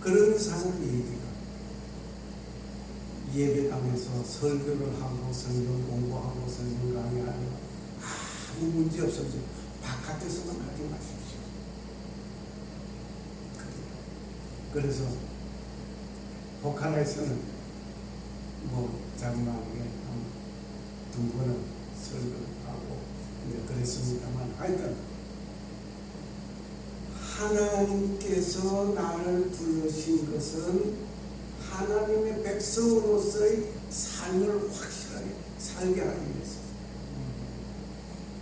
그런 얘기가 예배당에서 설교를 하고 성경 공부하고 성경 강의하는 거 아무 문제 없어서 바깥에서만 하지 마십시오. 그래서 북한에서는 뭐 자그마하게 한두 번은 설교를 하고 이제 그랬습니다만 하여튼 하나님께서 나를 부르신 것은 하나님의 백성으로서의 삶을 확실하게 살게 하기 위해서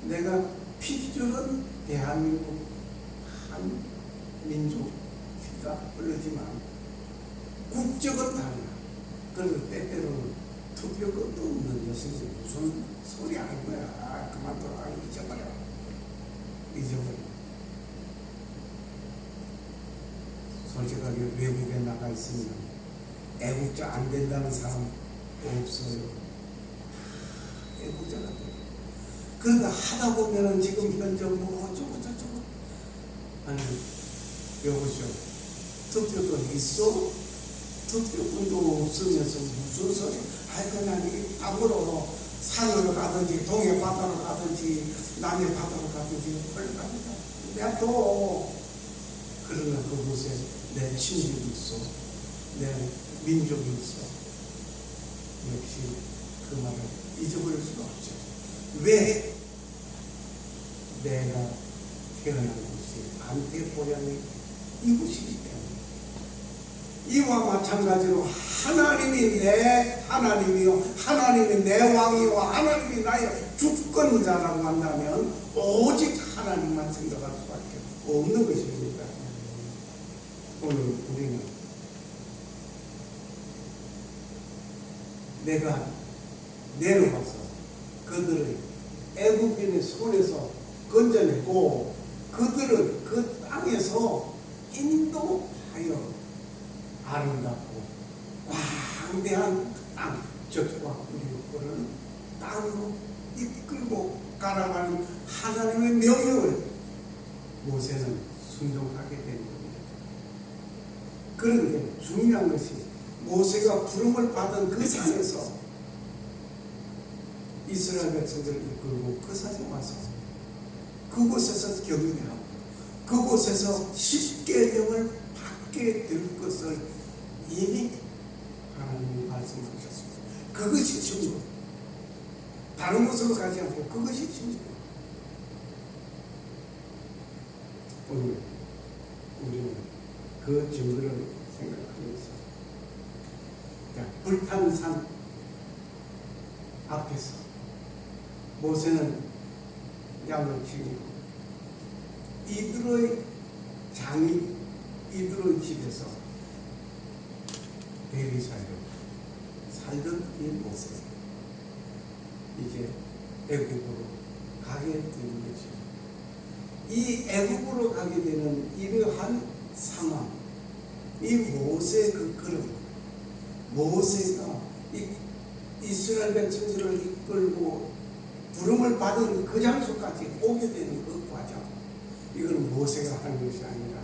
내가 핏줄은 대한민국 한 민족 피가 흐르지만 국적은 달라. 그래서 때때로는 투표권도 없는 여성이 무슨 소리 하는 거야. 그만둬라. 잊어버려. 잊어버려. 솔직하게 외국에 나가 있으면 애국자 안 된다는 사람 없어요. 다 애국자가 돼. 그러다 하다 보면은 지금 현재 뭐 어쩌고 저쩌고 아니 여보시오 투표권 있어? 투표권도 없으면서 무슨 소리 아이고 나이 땅으로 산으로 가든지 동해 바다로 가든지 남해 바다로 가든지 헐갑니다 내또 그러면 그곳에 내 친구도 있어. 내 민족이 있어. 역시 그 말을 잊어버릴 수가 없죠 왜 내가 태어난 곳이 안태포량이 이곳이기 때문에? 이와 마찬가지로 하나님이 내 하나님이요 하나님이 내 왕이요 하나님이 나의 주권자라고 한다면 오직 하나님만 생각할 수밖에 없는 것입니다. 오늘 우리는 내가 내려가서 그들을 애국인의 손에서 건져내고 그들을 그 땅에서 인도하여 아름답고 광대한 땅, 적과 그리고를 땅으로 이끌고 가라가는 하나님의 명령을 모세는 순종하게 된 겁니다. 그런데 중요한 것이 모세가 부름을 받은 그 산에서 이스라엘 백성들을 이끌고 그 산에 와서 그곳에서 경배하고 그곳에서 십계명을 받게 될 것을 이미 하나님이 말씀하셨습니다. 그것이 증거. 다른 곳으로 가지 않고 그것이 증거. 오늘 우리는 그 증거를 생각하면서 자, 불탄 산 앞에서 모세는 양을 치고 이들의 장이 이들의 집에서 대리사로 살던 이 모세 이제 애국으로 가게 되는 것이죠. 이 애국으로 가게 되는 이러한 상황, 이 모세 그 걸음, 모세가 이 이스라엘 백성들을 이끌고 부름을 받은 그 장소까지 오게 되는 그 과정, 이거는 모세가 하는 것이 아니라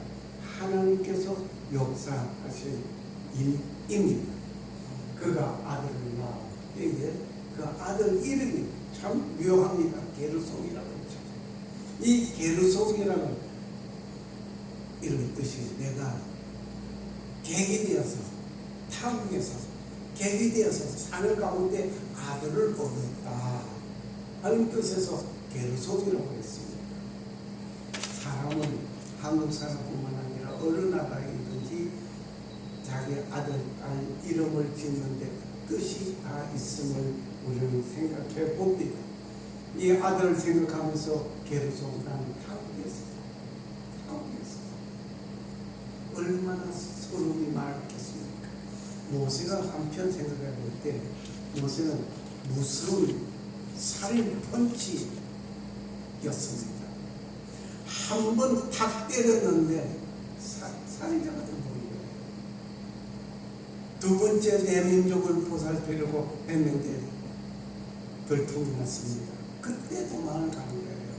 하나님께서 역사하신 일입니다. 그가 아들을 낳아 이게 그 아들 이름이 참 묘합니다. 게르송이라고 했죠. 이 게르송이라는 이런 뜻이 내가 객이 되어서 타국에서 객이 되어서 사는 가운데 아들을 얻었다 하는 뜻에서 게르송이라고 했습니다. 사람은 한국 사람뿐만 아니라 어느 나라이든지 자기 아들, 딸 이름을 짓는데 뜻이 다 있음을 우리는 생각해 봅니다. 이 아들을 생각하면서 게르송이라는 타국에서 타국에서 얼마나 서름이 많겠습니까? 모세가 한편 생각해 볼 때 모세는 무서운 살인 펀치였습니다. 한 번 탁 때렸는데 사, 살인자가 돼버린 거예요. 두 번째 내 민족을 보살피려고 했는데 결통이 났습니다. 그때 도망을 가는 거예요.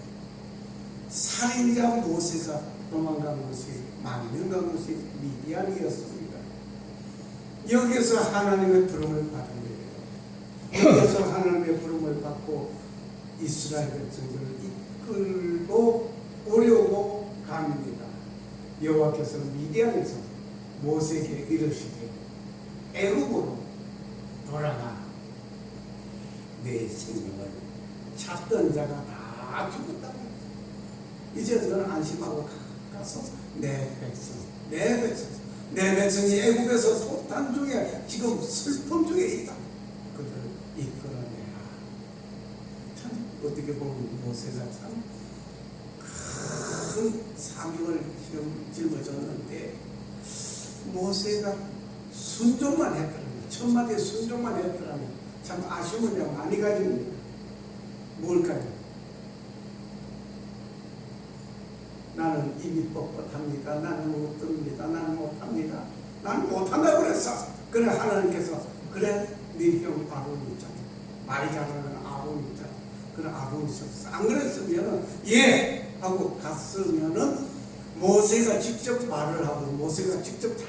살인자 모세가 도망간 것이 망명간 것이 미디안이었습니다. 여기서 하나님의 부름을 받은 거예요. 여기서 하나님의 부름을 받고 이스라엘 백성들을 이끌고 오려고 갑니다. 여호와께서는 미디안에서 모세에게 이르시되 애굽으로 돌아가 내 생명을 찾던 자가 다 죽었다고 이제 너는 안심하고 가- 가서 내 백성 내 백성 내 백성이 애굽에서 소탄 중에 지금 슬픔 중에 있다. 그들을 이끌어내라. 참 어떻게 보면 모세가 참큰 사명을 짊어졌는데 모세가 순종만 했더라면 첫 마디 순종만 했더라면 참 아쉬움을 많이 가집니다 뭘까요? 나는 입이 뻣뻣합니다. 나는 못 듭니다. 나는 못합니다. 나는 못한다고 그랬어. 그래 하나님께서 그래 네형 아론 있잖아. 말이 잘하는 아론 있잖아. 그래 아론 있었어. 안 그랬으면 예 하고 갔으면은 모세가 직접 말을 하고 모세가 직접 다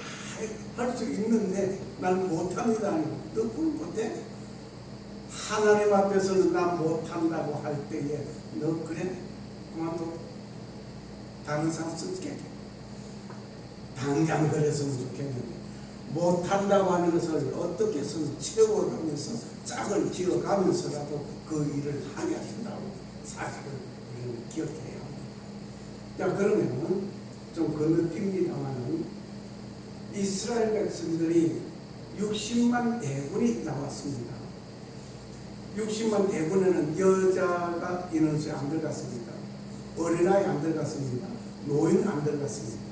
할 수 있는데 난 못합니다. 너 그걸 못해? 하나님 앞에서는 난 못한다고 할 때에 너 그래? 그만둬. 다른 사람 쓸게. 당장 그랬으면 좋겠는데 못한다고 것을 어떻게 해서 채워가면서 짝을 지어가면서라도 그 일을 하게 하신다고 사실을 우리는 기억해야 합니다. 자 그러면은 좀 건너뜁니다만은 이스라엘 백성들이 60만 대군이 나왔습니다. 60만 대군에는 여자가 인원수에 안 들어갔습니다. 어린아이 안 들어갔습니다. 노인 안 들어갔습니다.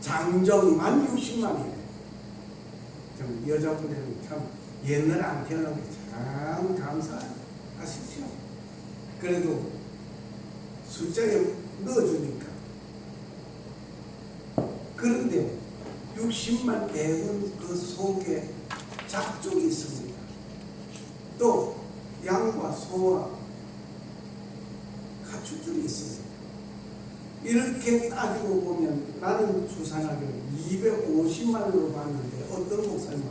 장정만 60만이에요. 좀 여자분들은 참 옛날에 안 태어나고 참 감사하십시오. 그래도 숫자에 넣어주니까. 그런데 60만 대군 그 속에 잡족이 있습니다. 또 양과 소와 가축들이 있습니다. 이렇게 따지고 보면 나는 주산하기로 250만 원으로 봤는데 어떤 목사님은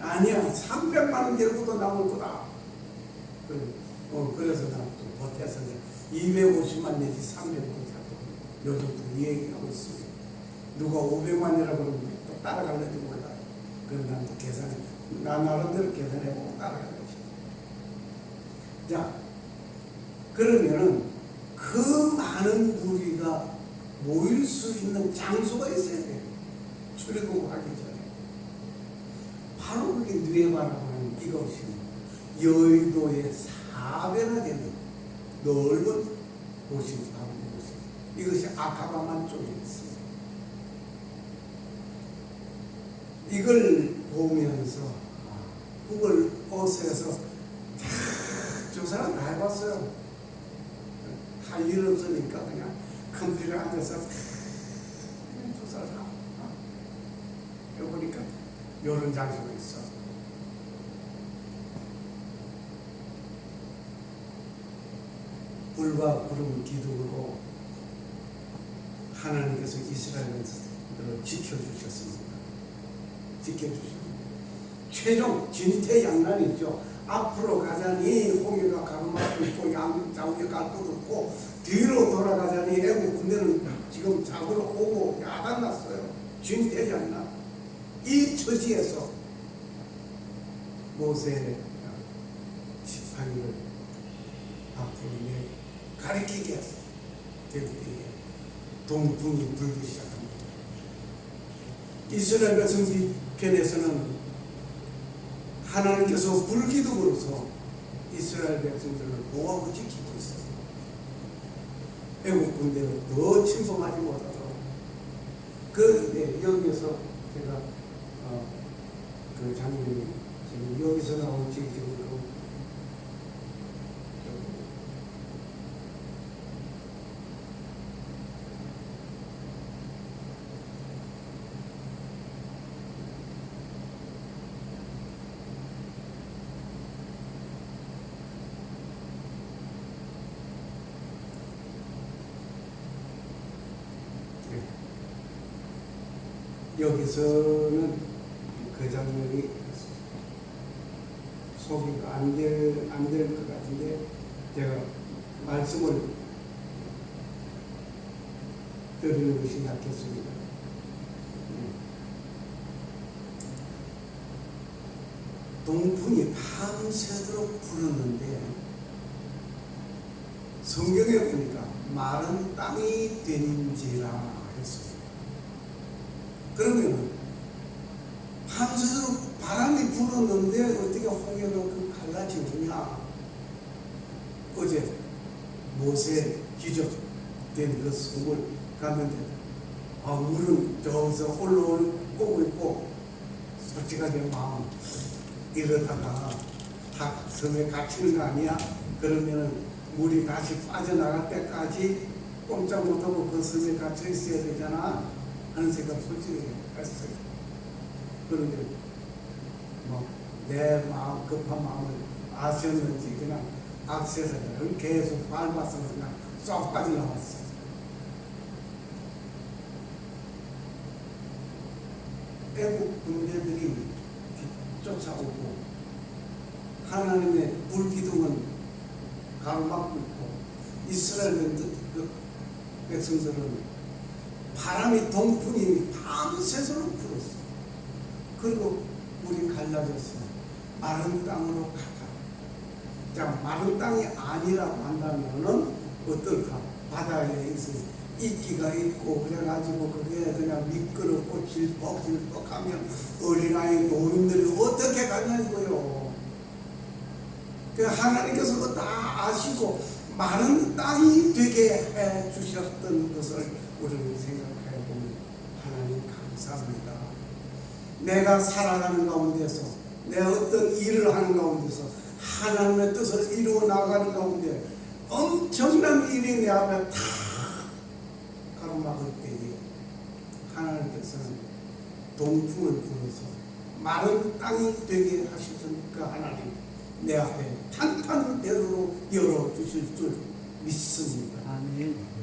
아니야 300만 원 데리고도 남을 거다. 그래, 어, 그래서 나또 보태서 250만 내지 300도 잡고 요즘도 이 얘기하고 있습니다. 누가 500만이라고 그러면 또 따라갈는지 몰라요. 그럼 난 또 계산해, 나 나름대로 계산해보고 따라갈 것이다. 자, 그러면은 그 많은 무리가 모일 수 있는 장소가 있어야 돼요. 출애굽하기 전에. 바로 그게 누에바라고 하는 이것이 여의도의 4배나 되는 넓은 곳이 바로 이곳이에요. 이것이 아카바만 쪽에 있습니다. 이걸 보면서 구글 어스에서 저 사람 다 해봤어요. 할일 없으니까 그냥 컴퓨터 앉아서 저 사람 여기 보니까 이런 장소가 있어. 불과 구름 기둥으로 하나님께서 이스라엘을 지켜주셨습니다. 지켜주셨습니다. 최종 진퇴양난이죠. 앞으로 가자니 홍해가 가로막고 있고 양 좌우에 갈곳 없고 뒤로 돌아가자니 애국 군대는 지금 잡으러 오고 야단났어요. 진퇴양난. 이 처지에서 모세의 지팡이를 앞으로 내 가리키게 했어. 대국에게 동풍이 불기 시작합니다. 이스라엘 백성 뒤편에서는 하나님께서 불기둥으로서 이스라엘 백성들을 보호하고 지키고 있어요. 애국 군대를 더 침범하지 못하도록. 그런데 여기에서 제가 어, 그 장면이 지금 여기서 나온 지금 여기서는 그 장면이 속이 안될 안 될 것 같은데 제가 말씀을 드리는 것이 낫겠습니다. 동풍이 밤새도록 불었는데 성경에 보니까 마른 땅이 되는지라 했습니다. 그러면 밤새도록 바람이 불었는데 어떻게 홍해가 그 갈라지느냐? 어제 모세 기적된 그 성을 갔는데 아, 물은 저기서 올라오고 있고 솔직하게 마음 이러다가 다 섬에 갇히는 거 아니야? 그러면은 물이 다시 빠져나갈 때까지 꼼짝 못하고 그 섬에 갇혀 있어야 되잖아 하는 생각 솔직히 했어요. 그런데 뭐 내 마음 급한 마음을 아셨는지 그냥 악세사를 계속 밟아서 그냥 쏙 빠져나왔어요. 애국 군대들이 쫓아오고 하나님의 불기둥은 가로막고 있고 이스라엘 그 백성들은 바람이 동풍이 밤새도록 불었어. 그리고 물이 갈라졌어. 마른 땅으로 가자. 자, 마른 땅이 아니라고 한다면은 어떨까? 바다에 있어 이끼가 있고 그래가지고 그게 그냥 미끄럽고 질퍽질퍽하면 어린아이 노인들이 어떻게 가냐고요. 그 하나님께서 그거 다 아시고 마른 땅이 되게 해 주셨던 것을 우리는 생각해 보면 하나님 감사합니다. 내가 살아가는 가운데서 내 어떤 일을 하는 가운데서 하나님의 뜻을 이루어 나가는 가운데 엄청난 일이 내 앞에 다 가로막을 때에 하나님께서는 동풍을 불어서 마른 땅이 되게 하시니까 하나님 내 앞에 탄탄대로로 열어주실 줄 믿습니다. 아멘.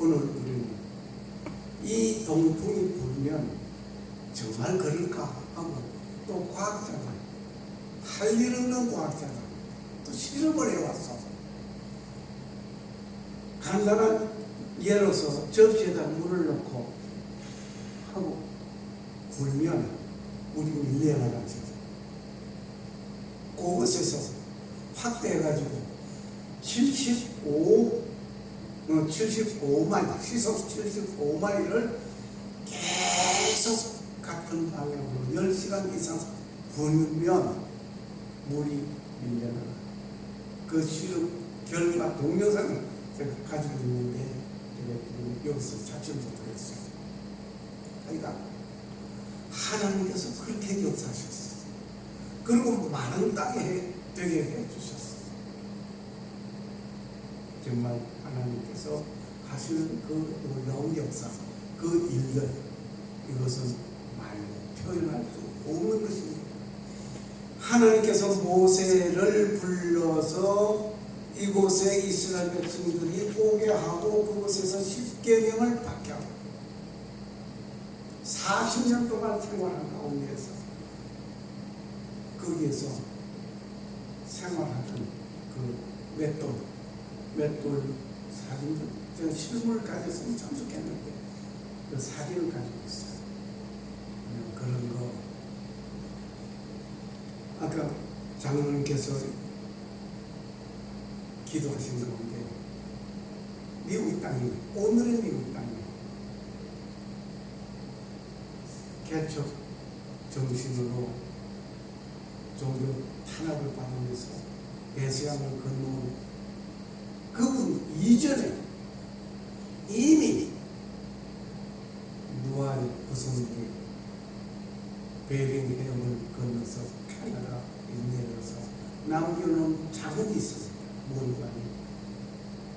오늘 우리는 이 동풍이 불면 정말 그럴까 하고 또 과학자가 할일 없는 과학자가 또 실험을 해왔어. 간단한 예로서 접시에다 물을 넣고 하고 불면 물이 밀려나가죠. 그곳에서 확대해가지고 75 어, 75마일, 시속 75마일을 계속 같은 방향으로 10시간 이상 불면 물이 밀려나가. 그 실험 결과 동영상을 제가 가지고 있는데 여기서 찾지 못하겠어요. 그러니까 하나님께서 그렇게 역사하셨어요. 그리고 많은 땅에 되게 해주셨어요. 정말 하나님께서 하시는 그 놀라운 역사, 그 일들, 이것은 말로 표현할 수 없는 것입니다. 하나님께서 모세를 불러서 이곳에 이스라엘 백성들이 오게 하고 그곳에서 십계명을 받게 하고 40년 동안 생활한 가운데서 거기에서 생활하던 그 맷돌, 맷돌 사진들, 제가 실물을 가졌으면 참 좋겠는데 그 사진을 가지고 있어요. 음, 그런 거. 아까 장로님께서 기도하신 가운데 미국 땅이 오늘의 미국 땅이 개척 정신으로 종교 탄압을 받으면서 대서양을 건너온 그분 이전에 이미 누아의 구성들이 베링 해역을 건너서 캐나다 내려서 남겨놓은 자국이 있습니다. 모르가니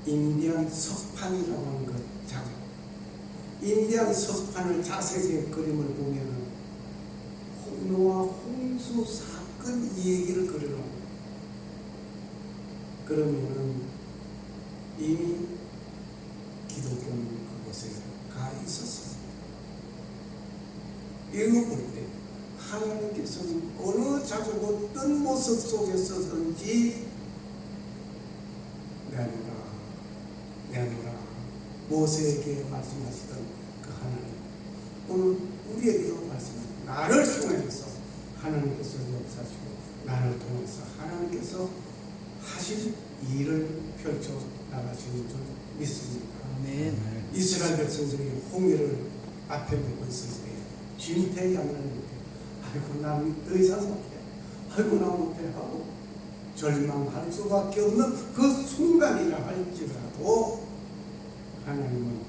인디안 석판이라고 하는 그 자국. 인디안 석판을 자세히 그림을 보면은 홍노와 홍수 사건 이 얘기를 그려놓은 그러면은 이미 기독교는 그곳에 가 있었습니다. 이거 볼 때 어느 작업 어떤 모습 속에서든지 내노라 내노라 모세에게 말씀하시던 그 하나님 오늘 우리에게도 말씀하시고 나를 통해서 하나님께서 역사하시고 나를 통해서 하나님께서 하실 일을 펼쳐 나가시는 줄 믿습니다. 아멘. 이스라엘 백성들이 홍해를 앞에 보고 있을 때때 아이고 나더 이상 못해 아이고 나 못해 하고 절망할 수밖에 없는 그 순간이라 할지라도 하나님은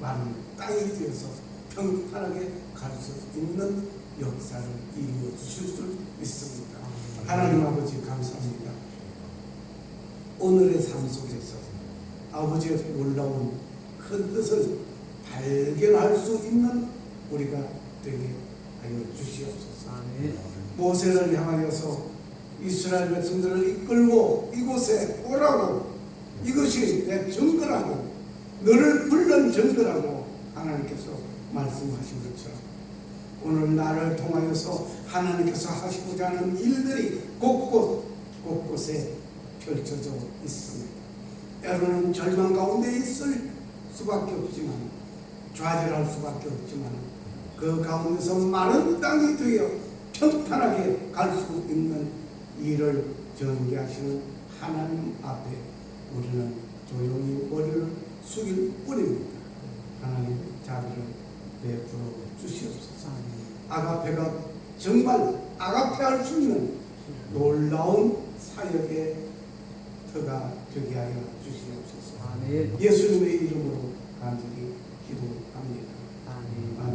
마른 땅이 되어서 평탄하게 갈수 있는 역사를 이루어 주실 줄 믿습니다. 하나님 아버지 감사합니다. 오늘의 삶 속에서 아버지의 놀라운 큰 뜻을 발견할 수 있는 우리가 되게 하여 주시옵소서. 모세를 향하여서 이스라엘 백성들을 이끌고 이곳에 오라고 이것이 내 정거라고 너를 불른 정거라고 하나님께서 말씀하신 것처럼 오늘 나를 통하여서 하나님께서 하시고자 하는 일들이 곳곳 곳곳에 펼쳐져 있습니다. 때로는 절망 가운데 있을 수밖에 없지만 좌절할 수밖에 없지만 그 가운데서 마른 땅이 되어 평탄하게 갈 수 있는 일을 전개하시는 하나님 앞에 우리는 조용히 머리를 숙일 뿐입니다. 하나님 자비를 베풀어 주시옵소서. 아가페가 정말 아가페할 수 있는 놀라운 사역의 터가 되게 하여 주시옵소서. 아멘. 예수님의 이름으로 간절히 기도합니다. 아멘. 아멘.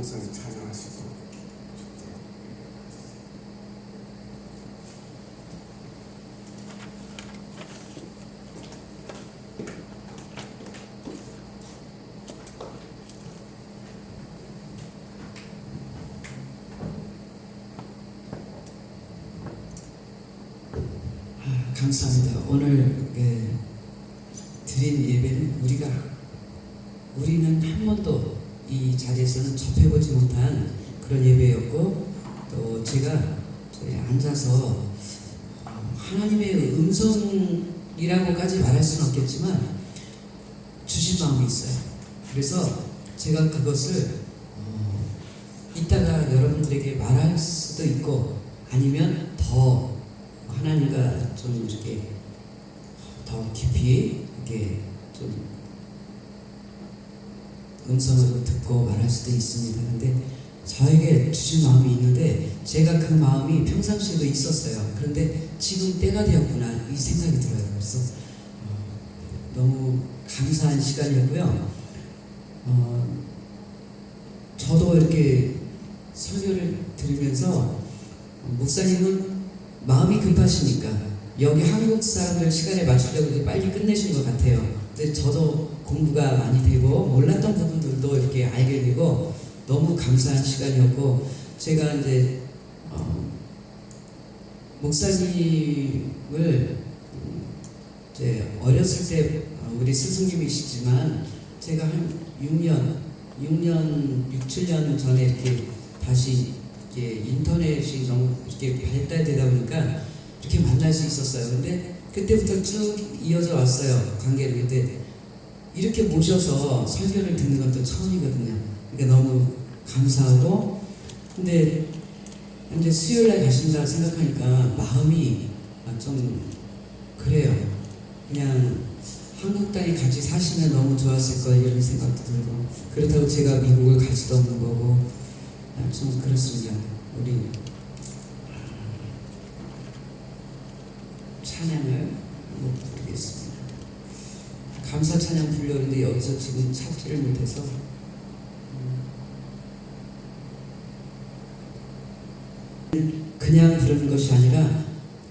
목사님 찬양하시고 아, 감사합니다. 오늘 예, 드린 예배는 우리가 우리는 한 번도 이 자리에서는 접해보지 못한 그런 예배였고 또 제가 앉아서 어, 하나님의 음성이라고까지 말할 수는 없겠지만 주신 마음이 있어요. 그래서 제가 그것을 어, 이따가 여러분들에게 말할 수도 있고 아니면 더 하나님과 좀 이렇게 더 깊이 이렇게 좀 음성으로 듣고 말할 수도 있습니다. 근데 저에게 주신 마음이 있는데 제가 그 마음이 평상시에도 있었어요. 그런데 지금 때가 되었구나 이 생각이 들어요. 그래서 어, 너무 감사한 시간이었고요. 어, 저도 이렇게 설교를 들으면서 목사님은 마음이 급하시니까 여기 한국 사람들 시간에 맞추려고 이렇게 빨리 끝내신 것 같아요. 근데 저도 공부가 많이 되고 몰랐던 부분들도 이렇게 알게 되고 너무 감사한 시간이었고 제가 이제 어, 목사님을 음, 이제 어렸을 때 어, 우리 스승님이시지만 제가 한 6년, 6년, 6, 7년 전에 이렇게 다시 이게 인터넷이 너무 이렇게 발달되다 보니까 이렇게 만날 수 있었어요. 근데 그때부터 쭉 이어져 왔어요. 관계를. 근데 이렇게 모셔서 설교를 듣는 것도 처음이거든요. 그러니까 너무 감사하고 근데 이제 수요일 날 가신다 생각하니까 마음이 아, 좀 그래요. 그냥 한국 땅에 같이 사시면 너무 좋았을 걸 이런 생각도 들고 그렇다고 제가 미국을 갈 수도 없는 거고 아, 좀 그렇습니다. 우리 찬양을 부르겠습니다. 감사 찬양 불렸는데 여기서 지금 찾지를 못해서 음, 그냥 부르는 것이 아니라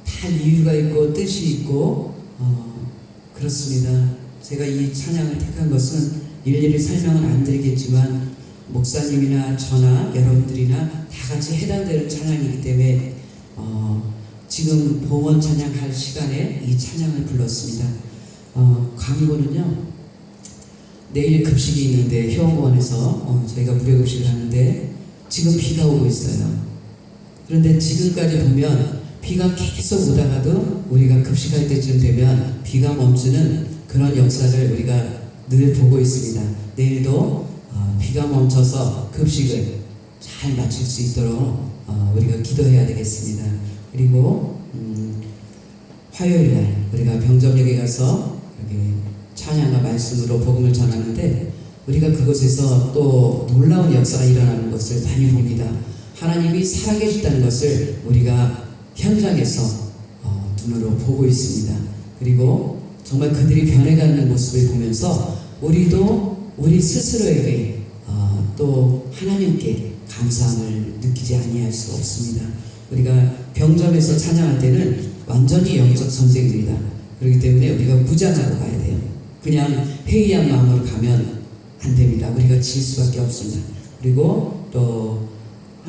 다 이유가 있고 뜻이 있고 어, 그렇습니다. 제가 이 찬양을 택한 것은 일일이 설명은 안 드리겠지만 목사님이나 저나 여러분들이나 다 같이 해당되는 찬양이기 때문에 어, 지금 봉헌 찬양할 시간에 이 찬양을 불렀습니다. 어, 광고는요. 내일 급식이 있는데 효원공원에서 어, 저희가 무료 급식을 하는데 지금 비가 오고 있어요. 그런데 지금까지 보면 비가 계속 오다가도 우리가 급식할 때쯤 되면 비가 멈추는 그런 역사를 우리가 늘 보고 있습니다. 내일도 어, 비가 멈춰서 급식을 잘 마칠 수 있도록 어, 우리가 기도해야 되겠습니다. 그리고 음, 화요일 날 우리가 병점역에 가서 찬양과 말씀으로 복음을 전하는데 우리가 그곳에서 또 놀라운 역사가 일어나는 것을 많이 봅니다. 하나님이 살아계시다는 것을 우리가 현장에서 어, 눈으로 보고 있습니다. 그리고 정말 그들이 변해가는 모습을 보면서 우리도 우리 스스로에게 어, 또 하나님께 감사함을 느끼지 아니할 수 없습니다. 우리가 병점에서 찬양할 때는 완전히 영적 전쟁입니다. 그렇기 때문에 우리가 무장하고 가야 돼요. 그냥 회의한 마음으로 가면 안 됩니다. 우리가 질 수밖에 없습니다. 그리고 또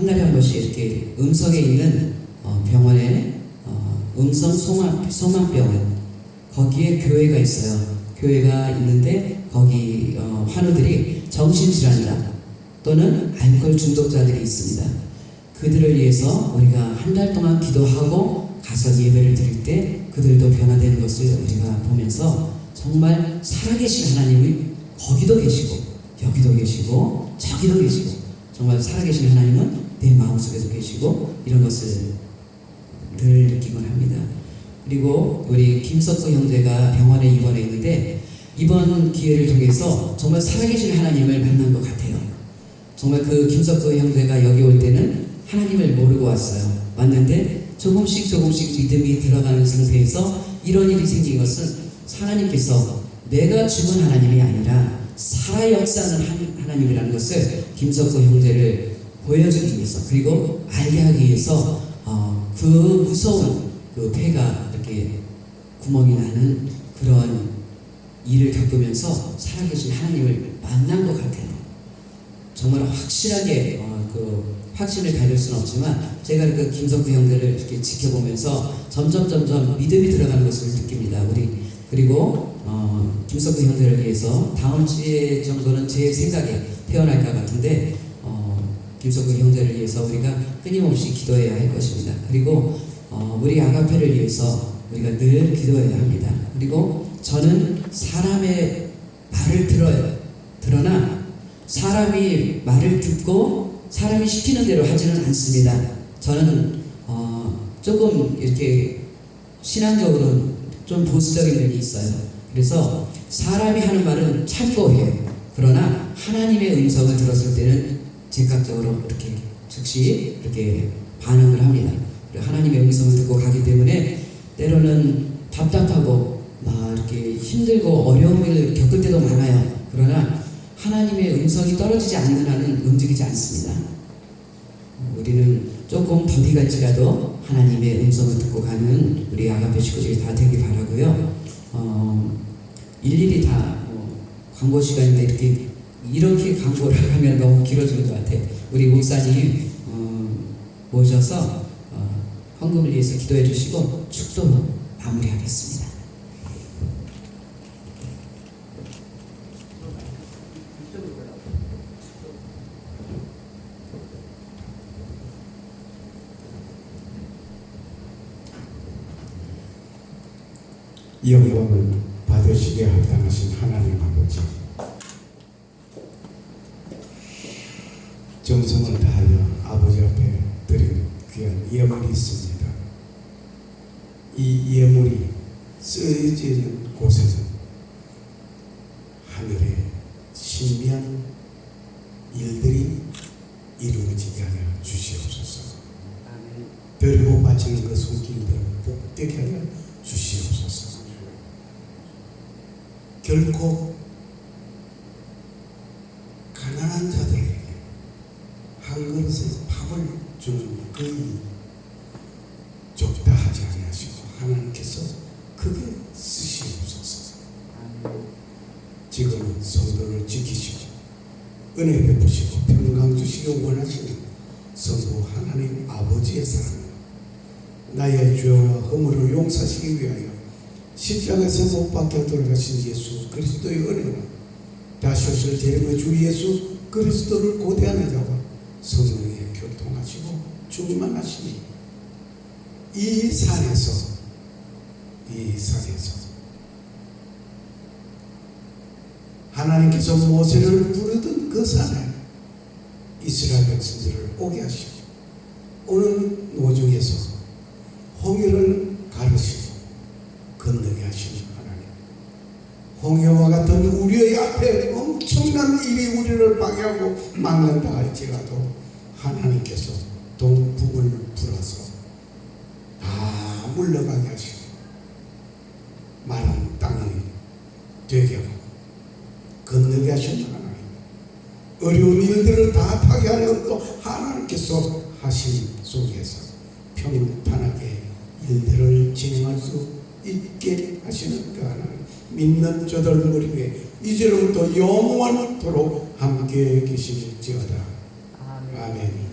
한 달에 한 번씩 이렇게 음성에 있는 어, 병원에 어, 음성 소만 소만병원 거기에 교회가 있어요. 교회가 있는데 거기 어, 환우들이 정신질환자 또는 알코올 중독자들이 있습니다. 그들을 위해서 우리가 한 달 동안 기도하고 가서 예배를 드릴 때 그들도 변화되는 것을 우리가 보면서 정말 살아계신 하나님이 거기도 계시고 여기도 계시고 저기도 계시고 정말 살아계신 하나님은 내 마음속에도 계시고 이런 것을 늘 느끼곤 합니다. 그리고 우리 김석수 형제가 병원에 입원해 있는데 이번 기회를 통해서 정말 살아계신 하나님을 만난 것 같아요. 정말 그 김석수 형제가 여기 올 때는 하나님을 모르고 왔어요. 왔는데 조금씩 조금씩 믿음이 들어가는 상태에서 이런 일이 생긴 것은 하나님께서 내가 죽은 하나님이 아니라 살아 역사하는 한- 하나님이라는 것을 김석수 형제를 보여주기 위해서 그리고 알게 하기 위해서 어, 그 무서운 그 폐가 이렇게 구멍이 나는 그런 일을 겪으면서 살아계신 하나님을 만난 것 같아요. 정말 확실하게 어, 그 확신을 가질 수는 없지만 제가 그 김성구 형제를 이렇게 지켜보면서 점점 점점 믿음이 들어가는 것을 느낍니다. 우리 그리고 어, 김성구 형제를 위해서 다음 주에 정도는 제 생각에 태어날 것 같은데 어, 김성구 형제를 위해서 우리가 끊임없이 기도해야 할 것입니다. 그리고 어, 우리 아가페를 위해서 우리가 늘 기도해야 합니다. 그리고 저는 사람의 말을 들어요. 들으나 사람이 말을 듣고 사람이 시키는 대로 하지는 않습니다. 저는 어, 조금 이렇게 신앙적으로 좀 보수적인 면이 있어요. 그래서 사람이 하는 말은 참고 해요. 그러나 하나님의 음성을 들었을 때는 즉각적으로 이렇게 즉시 이렇게 반응을 합니다. 하나님의 음성을 듣고 가기 때문에 때로는 답답하고 막 이렇게 힘들고 어려움을 겪을 때도 많아요. 그러나 하나님의 음성이 떨어지지 않는 한은 움직이지 않습니다. 우리는 조금 더디 갈지라도 하나님의 음성을 듣고 가는 우리 아가페 식구들이 다 되길 바라고요. 어, 일일이 다 뭐, 광고 시간인데 이렇게 이렇게 광고를 하면 너무 길어지는 것 같아요. 우리 목사님 어, 모셔서 어, 헌금을 위해서 기도해 주시고 축도 마무리하겠습니다. 영광을 받으시게 합당하신 하나님 아버지 정성을 다하여 아버지 앞에 드린 귀한 예물이 있습니다. 이 예물이 쓰여지는 곳에서 하늘의 신비한 일들이 이루어지게 하여 주시옵소서. 드리 결코 가난한 자들에게 한 그릇의 밥을 주는 그 적다 하지 아니하시고 하나님께서 크게 쓰시옵소서. 지금은 성도를 지키시고 은혜 베푸시고 평강 주시기 원하시는 성도 하나님 아버지의 사랑 나의 죄와 허물을 용서하시기 위하여 십자가에서 못 박혀 돌아가신 예수 그리스도의 은혜와 다시 오실 재림의 주 예수 그리스도를 고대하는 자와 성령에 교통하시고 충만하시니 이 산에서 이 산에서 하나님께서 모세를 부르던 그 산에 이스라엘 백성들을 오게 하시고 오는 노중에서 홍해를 가르시고 건너게 하나님 홍해와 같은 우리의 앞에 엄청난 일이 우리를 방해하고 막는다 할지라도 하나님께서 동북을 불어서 다 물러가게 하시고 마른 땅이 되게 하고 건너게 하시는 하나님. 어려운 일들을 다 파괴하는 것도 하나님께서 하신 속에서 평탄하게 일들을 진행할 수 있게 하시는 그 하나님 믿는 저들 머리 위에 이제로부터 영원토록 함께 계실지어다. 아멘